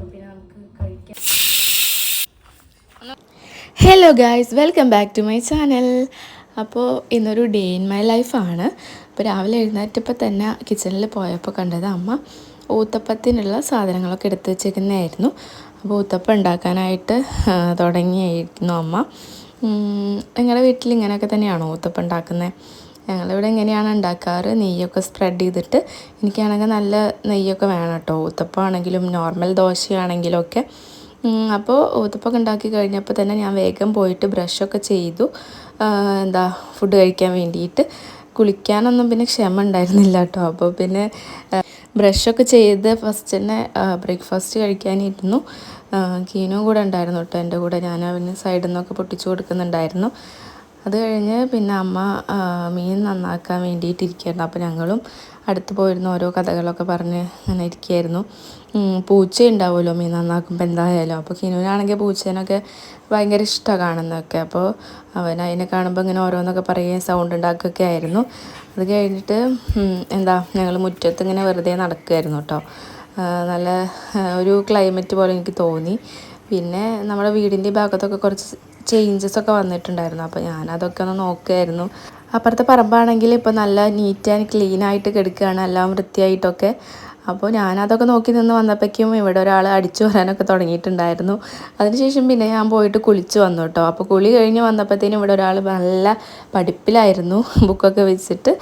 കഴിക്കാം hello guys welcome back to my channel അപ്പോൾ ഇന്നൊരു ഡേ ഇൻ മൈ ലൈഫാണ് അപ്പോൾ രാവിലെ എഴുന്നേറ്റപ്പോൾ തന്നെ കിച്ചണിൽ പോയപ്പോൾ കണ്ടത് അമ്മ ഊത്തപ്പത്തിനുള്ള സാധനങ്ങളൊക്കെ എടുത്ത് വെച്ചിരിക്കുന്നതായിരുന്നു അപ്പോൾ ഊത്തപ്പം ഉണ്ടാക്കാനായിട്ട് തുടങ്ങിയായിരുന്നു അമ്മ. നിങ്ങളുടെ വീട്ടിൽ ഇങ്ങനെയൊക്കെ തന്നെയാണോ ഊത്തപ്പം ഉണ്ടാക്കുന്നത്? ഞങ്ങളിവിടെ ഇങ്ങനെയാണ് ഉണ്ടാക്കാറ്? നെയ്യൊക്കെ സ്പ്രെഡ് ചെയ്തിട്ട് എനിക്കാണെങ്കിൽ നല്ല നെയ്യൊക്കെ വേണം കേട്ടോ. ഊത്തപ്പാണെങ്കിലും നോർമൽ ദോശയാണെങ്കിലും ഒക്കെ. അപ്പോൾ ഊത്തപ്പൊക്കെ ഉണ്ടാക്കി കഴിഞ്ഞപ്പോൾ തന്നെ ഞാൻ വേഗം പോയിട്ട് ബ്രഷൊക്കെ ചെയ്തു. എന്താ ഫുഡ് കഴിക്കാൻ വേണ്ടിയിട്ട്. കുളിക്കാനൊന്നും പിന്നെ ക്ഷമ ഉണ്ടായിരുന്നില്ല കേട്ടോ. അപ്പോൾ പിന്നെ ബ്രഷൊക്കെ ചെയ്ത് ഫസ്റ്റ് തന്നെ ബ്രേക്ക്ഫാസ്റ്റ് കഴിക്കാനിരുന്നു. കീനും കൂടെ ഉണ്ടായിരുന്നു കേട്ടോ. എന്റെ കൂടെ ഞാൻ അവന് സൈഡിൽ നിന്നൊക്കെ പൊട്ടിച്ചു കൊടുക്കുന്നുണ്ടായിരുന്നു. അത് കഴിഞ്ഞ് പിന്നെ അമ്മ മീൻ നന്നാക്കാൻ വേണ്ടിയിട്ട് ഇരിക്കുകയായിരുന്നു അപ്പോൾ ഞങ്ങളും അടുത്ത് പോയിരുന്ന ഓരോ കഥകളൊക്കെ പറഞ്ഞ് അങ്ങനെ ഇരിക്കുകയായിരുന്നു. പൂച്ച ഉണ്ടാവുമല്ലോ മീൻ നന്നാക്കുമ്പോൾ എന്തായാലും. അപ്പോൾ കിനുവിനാണെങ്കിൽ പൂച്ചേനൊക്കെ ഭയങ്കര ഇഷ്ടമാണ് കാണുന്നതൊക്കെ. അപ്പോൾ അവൻ അതിനെ കാണുമ്പോൾ ഇങ്ങനെ ഓരോന്നൊക്കെ പറയുകയും സൗണ്ട് ഉണ്ടാക്കുകയൊക്കെ ആയിരുന്നു. അത് കഴിഞ്ഞിട്ട് എന്താ ഞങ്ങൾ മുറ്റത്ത് ഇങ്ങനെ വെറുതെ നടക്കുമായിരുന്നു കേട്ടോ. നല്ല ഒരു ക്ലൈമറ്റ് പോലെ എനിക്ക് തോന്നി. പിന്നെ നമ്മുടെ വീടിന്റെ ഭാഗത്തൊക്കെ കുറച്ച് ചേഞ്ചസ് ഒക്കെ വന്നിട്ടുണ്ടായിരുന്നു. അപ്പോൾ ഞാൻ അതൊക്കെ ഒന്ന് നോക്കുമായിരുന്നു അപ്പുറത്തെ പറമ്പാണെങ്കിൽ ഇപ്പോൾ നല്ല നീറ്റ് ആൻഡ് ക്ലീൻ ആയിട്ട് കിടക്കുകയാണ്. എല്ലാം വൃത്തിയായിട്ടൊക്കെ. അപ്പോൾ ഞാനതൊക്കെ നോക്കി നിന്ന് വന്നപ്പോഴേക്കും ഇവിടെ ഒരാൾ അടിച്ചു വരാനൊക്കെ തുടങ്ങിയിട്ടുണ്ടായിരുന്നു. അതിനുശേഷം പിന്നെ ഞാൻ പോയിട്ട് കുളിച്ച് വന്നു കേട്ടോ. അപ്പോൾ കുളി കഴിഞ്ഞ് വന്നപ്പോഴത്തേനും ഇവിടെ ഒരാൾ നല്ല പഠിപ്പിലായിരുന്നു ബുക്കൊക്കെ വെച്ചിട്ട്.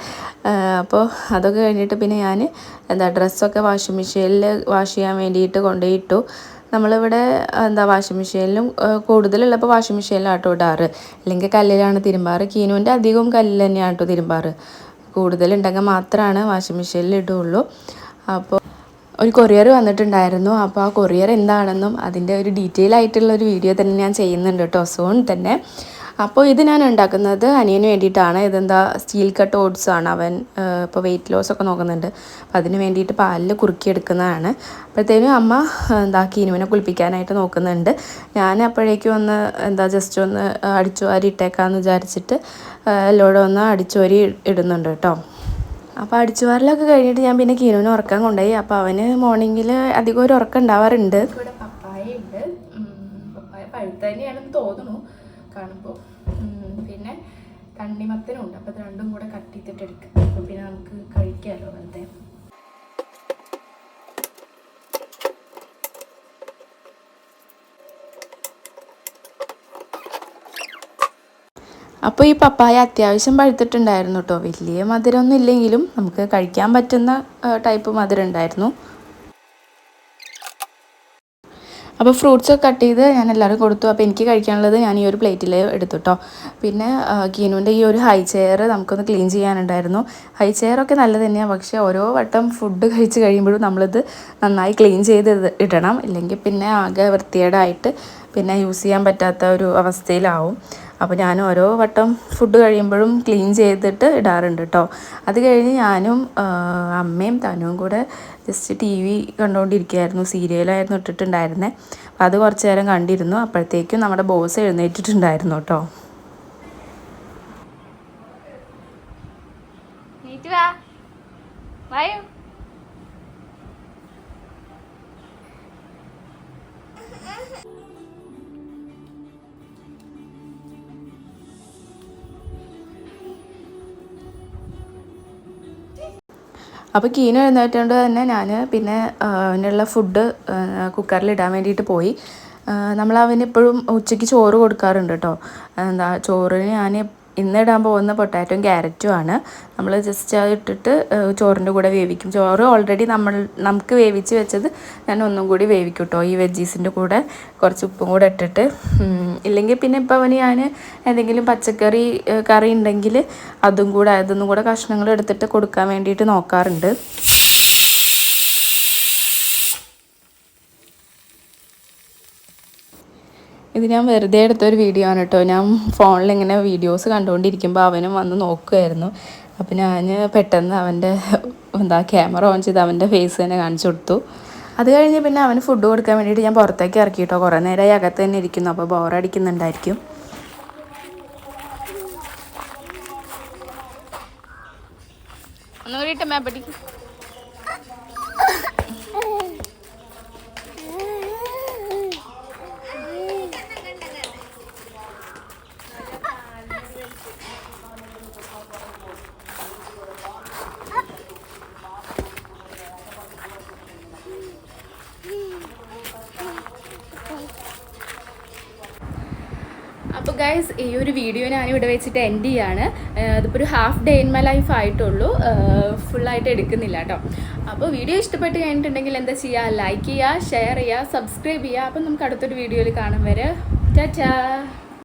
അപ്പോൾ അതൊക്കെ കഴിഞ്ഞിട്ട് പിന്നെ ഞാൻ എന്താ ഡ്രസ്സൊക്കെ വാഷിംഗ് മെഷീനിൽ വാഷ് ചെയ്യാൻ വേണ്ടിയിട്ട് കൊണ്ടുപോയിട്ടു. നമ്മളിവിടെ എന്താ വാഷിംഗ് മെഷീനിലും കൂടുതലുള്ളപ്പോൾ വാഷിംഗ് മെഷീനിലാട്ടോ ഇടാറ്. അല്ലെങ്കിൽ കല്ലിലാണ് തിരുമ്പാറ്. കീനുവിന്റെ അധികവും കല്ലിൽ തന്നെയാണ് കേട്ടോ തിരുമ്പാറ്. കൂടുതലുണ്ടെങ്കിൽ മാത്രമാണ് വാഷിംഗ് മെഷീനിൽ ഇടുകയുള്ളൂ അപ്പോൾ ഒരു കൊറിയർ വന്നിട്ടുണ്ടായിരുന്നു. അപ്പോൾ ആ കൊറിയർ എന്താണെന്നും അതിന്റെ ഒരു ഡീറ്റെയിൽ ആയിട്ടുള്ള ഒരു വീഡിയോ തന്നെ ഞാൻ ചെയ്യുന്നുണ്ട് കേട്ടോ സോൺ തന്നെ. അപ്പോൾ ഇത് ഞാൻ ഉണ്ടാക്കുന്നത് അനിയന് വേണ്ടിയിട്ടാണ്. ഇതെന്താ സ്റ്റീൽ കട്ട് ഓട്സ് ആണ് അവൻ ഇപ്പോൾ വെയിറ്റ് ലോസ് ഒക്കെ നോക്കുന്നുണ്ട്. അപ്പോൾ അതിന് വേണ്ടിയിട്ട് പാലിൽ കുറുക്കിയെടുക്കുന്നതാണ്. അപ്പോഴത്തേനും അമ്മ എന്താ കീനുവിനെ കുളിപ്പിക്കാനായിട്ട് നോക്കുന്നുണ്ട്. ഞാൻ അപ്പോഴേക്കും ഒന്ന് എന്താ ജസ്റ്റ് ഒന്ന് അടിച്ചു വാരി ഇട്ടേക്കാമെന്ന് വിചാരിച്ചിട്ട് എല്ലോടെ ഒന്ന് അടിച്ചു വാരി ഇടുന്നുണ്ട് കേട്ടോ. അപ്പോൾ അടിച്ചുവാരലൊക്കെ കഴിഞ്ഞിട്ട് ഞാൻ പിന്നെ കീനുവിനെ ഉറക്കാൻ കൊണ്ടുപോയി. അപ്പോൾ അവന് മോർണിംഗിൽ അധികം ഒരു ഉറക്കം ഉണ്ടാവാറുണ്ട്. പപ്പായ ഉണ്ട്. പപ്പായ പഴുത്ത തന്നെയാണെന്ന് തോന്നുന്നു. കാണുമ്പോൾ പിന്നെ തണ്ണിമത്തനും ഉണ്ട് അപ്പോൾ രണ്ടും കൂടെ കട്ട് ചെയ്തിട്ട് എടുക്കാം. അപ്പം പിന്നെ നമുക്ക് കഴിക്കാമല്ലോ വെറുതെ. അപ്പോൾ ഈ പപ്പായ അത്യാവശ്യം പഴുത്തിട്ടുണ്ടായിരുന്നു കേട്ടോ വലിയ മധുരമൊന്നും ഇല്ലെങ്കിലും നമുക്ക് കഴിക്കാൻ പറ്റുന്ന ടൈപ്പ് മധുരം ഉണ്ടായിരുന്നു അപ്പോൾ ഫ്രൂട്ട്സ് ഒക്കെ കട്ട് ചെയ്ത് ഞാൻ എല്ലാവരും കൊടുത്തു. അപ്പോൾ എനിക്ക് കഴിക്കാനുള്ളത് ഞാൻ ഈ ഒരു പ്ലേറ്റിൽ എടുത്തു കേട്ടോ പിന്നെ കീനുവിന്റെ ഈ ഒരു ഹൈ ചെയർ നമുക്കൊന്ന് ക്ലീൻ ചെയ്യാനുണ്ടായിരുന്നു. ഹൈ ചെയറൊക്കെ നല്ലത് തന്നെയാണ് പക്ഷേ ഓരോ വട്ടം ഫുഡ് കഴിച്ച് കഴിയുമ്പോഴും നമ്മളിത് നന്നായി ക്ലീൻ ചെയ്ത് ഇടണം. ഇല്ലെങ്കിൽ പിന്നെ ആകെ വൃത്തികേടായിട്ട് പിന്നെ യൂസ് ചെയ്യാൻ പറ്റാത്ത ഒരു അവസ്ഥയിലാവും. അപ്പോൾ ഞാൻ ഓരോ വട്ടം ഫുഡ് കഴിയുമ്പോഴും ക്ലീൻ ചെയ്തിട്ട് ഇടാറുണ്ട് കേട്ടോ അത് കഴിഞ്ഞ് ഞാനും അമ്മയും തനുവും കൂടെ ജസ്റ്റ് ടി വി കണ്ടുകൊണ്ടിരിക്കുകയായിരുന്നു സീരിയലായിരുന്നു ഇട്ടിട്ടുണ്ടായിരുന്നത് അപ്പോൾ അത് കുറച്ച് നേരം കണ്ടിരുന്നു. അപ്പോഴത്തേക്കും നമ്മുടെ ബോസ് എഴുന്നേറ്റിട്ടുണ്ടായിരുന്നു കേട്ടോ. വായു. അപ്പോൾ കീന എഴുന്നേറ്റുകൊണ്ട് തന്നെ ഞാൻ പിന്നെ അവനുള്ള ഫുഡ് കുക്കറിൽ ഇടാൻ വേണ്ടിയിട്ട് പോയി. നമ്മൾ അവന് എപ്പോഴും ഉച്ചയ്ക്ക് ചോറ് കൊടുക്കാറുണ്ട് കേട്ടോ എന്താ ചോറിന് ഞാൻ ഇന്ന് ഇടാൻ പോകുന്ന പൊട്ടാറ്റോയും ക്യാരറ്റും ആണ്. നമ്മൾ ജസ്റ്റ് അത് ഇട്ടിട്ട് ചോറിന്റെ കൂടെ വേവിക്കും. ചോറ് ഓൾറെഡി നമ്മൾ നമുക്ക് വേവിച്ച് വെച്ചത് ഞാൻ ഒന്നും കൂടി വേവിക്കും കേട്ടോ ഈ വെജീസിന്റെ കൂടെ കുറച്ച് ഉപ്പും കൂടെ ഇട്ടിട്ട്. ഇല്ലെങ്കിൽ പിന്നെ ഇപ്പോൾ അവന് ഞാൻ എന്തെങ്കിലും പച്ചക്കറി കറി ഉണ്ടെങ്കിൽ അതും കൂടെ അതൊന്നും കൂടെ കഷ്ണങ്ങൾ എടുത്തിട്ട് കൊടുക്കാൻ വേണ്ടിയിട്ട് നോക്കാറുണ്ട്. ഇത് ഞാൻ വെറുതെ എടുത്തൊരു വീഡിയോ ആണ് കേട്ടോ. ഞാൻ ഫോണിൽ ഇങ്ങനെ വീഡിയോസ് കണ്ടുകൊണ്ടിരിക്കുമ്പോൾ അവനും വന്ന് നോക്കുമായിരുന്നു അപ്പോൾ ഞാൻ പെട്ടെന്ന് അവന്റെ എന്താ ക്യാമറ ഓൺ ചെയ്ത് അവന്റെ ഫേസ് തന്നെ കാണിച്ചു കൊടുത്തു. അത് കഴിഞ്ഞ് പിന്നെ അവന് ഫുഡ് കൊടുക്കാൻ വേണ്ടിയിട്ട് ഞാൻ പുറത്തേക്ക് ഇറക്കി കേട്ടോ. കുറേ നേരമായി അകത്ത് തന്നെ ഇരിക്കുന്നു. അപ്പോൾ ബോറടിക്കുന്നുണ്ടായിരിക്കും ഒന്നുകൂടി ഇട്ട മേപ്പട്ടിക്ക് അപ്പോൾ ഗൈസ് ഈ ഒരു വീഡിയോ ഞാൻ ഇവിടെ വെച്ചിട്ട് എൻഡ് ചെയ്യാണ്. അതിപ്പോൾ ഒരു half day in my life ആയിട്ടുള്ളൂ. ഫുള്ളായിട്ട് എടുക്കുന്നില്ല കേട്ടോ അപ്പോൾ വീഡിയോ ഇഷ്ടപ്പെട്ട് കഴിഞ്ഞിട്ടുണ്ടെങ്കിൽ എന്താ ചെയ്യുക ലൈക്ക് ചെയ്യുക ഷെയർ ചെയ്യുക സബ്സ്ക്രൈബ് ചെയ്യുക അപ്പം നമുക്ക് അടുത്തൊരു വീഡിയോയിൽ കാണാൻ വരെ. ടാറ്റാ